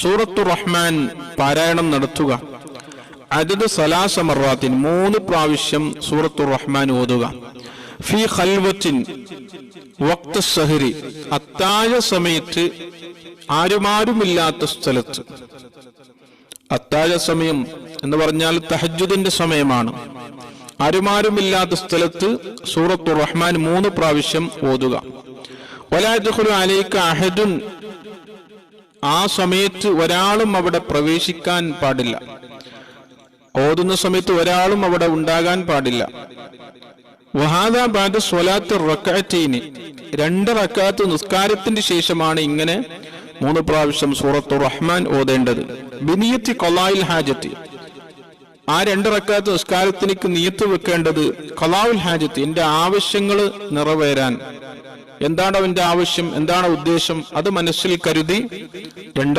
സൂറത്തു റഹ്മാൻ പാരായണം നടത്തുക. അതത് സലാസ മറാത്തിൻ മൂന്ന് പ്രാവശ്യം സൂറത്തു റഹ്മാൻ ഓതുക. ഫി ഖൽവത്തിൻ വക്ത സഹരി അത്താഴ സമയത്ത് ആരുമാരുമില്ലാത്ത സ്ഥലത്ത്. അത്താഴ സമയം എന്ന് പറഞ്ഞാൽ തഹജുദിന്റെ സമയമാണ്. ആരുമാരുമില്ലാത്ത സ്ഥലത്ത് സൂറത്തു റഹ്മാൻ മൂന്ന് പ്രാവശ്യം ഓതുക. വലാദുഖുലു അലൈക അഹദുൻ ആ സമയത്ത് ഒരാളും അവിടെ പ്രവേശിക്കാൻ പാടില്ല. ഓതുന്ന സമയത്ത് ഒരാളും അവിടെ ഉണ്ടാകാൻ പാടില്ല. വഹാദാബാദ് ബാദ സ്വലാത്ത് റക്കാറ്റീന് രണ്ട് റക്കാത്ത് നിസ്കാരത്തിന്റെ ശേഷമാണ് ഇങ്ങനെ മൂന്ന് പ്രാവശ്യം സൂറത്തു റഹ്മാൻ ഓതേണ്ടത്. ബിനിയത്തി കൊലായിൽ ഹാജത്ത്. ആ രണ്ട് റക്കാത്ത് നിസ്കാരത്തിലേക്ക് നിയത്ത് വെക്കേണ്ടത് കൊലാവുൽ ഹാജത്ത്. എന്റെ ആവശ്യങ്ങൾ നിറവേറാൻ എന്താണ് അവന്റെ ആവശ്യം? എന്താണ് ഉദ്ദേശം? അത് മനസ്സിൽ കരുതി. രണ്ട്